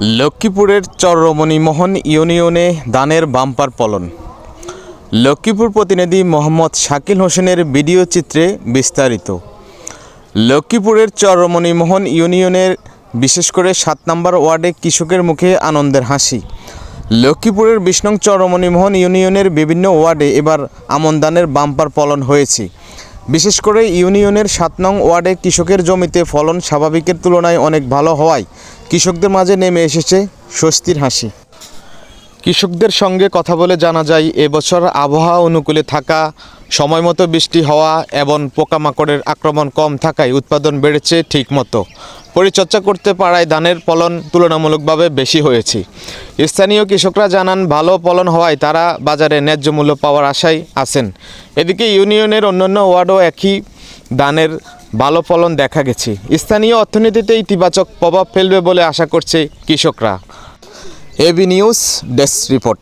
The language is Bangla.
লক্ষ্মীপুরের চররমণীমোহন ইউনিয়নে দানের বাম্পার পলন। লক্ষ্মীপুর প্রতিনিধি মোহাম্মদ শাকিল হোসেনের ভিডিও চিত্রে বিস্তারিত। লক্ষ্মীপুরের চররমণীমোহন ইউনিয়নের বিশেষ করে সাত নম্বর ওয়ার্ডে কৃষকের মুখে আনন্দের হাসি। লক্ষ্মীপুরের বিষ্ণং চরমণিমোহন ইউনিয়নের বিভিন্ন ওয়ার্ডে এবার আমন ধানের বাম্পার ফলন হয়েছে। বিশেষ করে ইউনিয়নের সাত নং ওয়ার্ডে কৃষকের জমিতে ফলন স্বাভাবিকের তুলনায় অনেক ভালো হওয়ায় কৃষকদের মাঝে নেমে এসেছে স্বস্তির হাসি। কৃষকদের সঙ্গে কথা বলে জানা যায়, এবছর আবহাওয়া অনুকূলে থাকা সময় মতো বৃষ্টি হওয়া এবং পোকামাকড়ের আক্রমণ কম থাকায় উৎপাদন বেড়েছে ঠিকমতো। পরিচর্যা করতে পারায় ধানের ফলন তুলনামূলকভাবে বেশি হয়েছে। স্থানীয় কৃষকরা জানান, ভালো ফলন হওয়ায় তারা বাজারে ন্যায্য মূল্য পাওয়ার আশায় আছেন। এদিকে ইউনিয়নের অন্যান্য ওয়ার্ডও একই। ধানের ভালো ফলন দেখা গেছে। স্থানীয় অর্থনীতিতে ইতিবাচক প্রভাব ফেলবে বলে আশা করছে কৃষকরা। AB news desk report.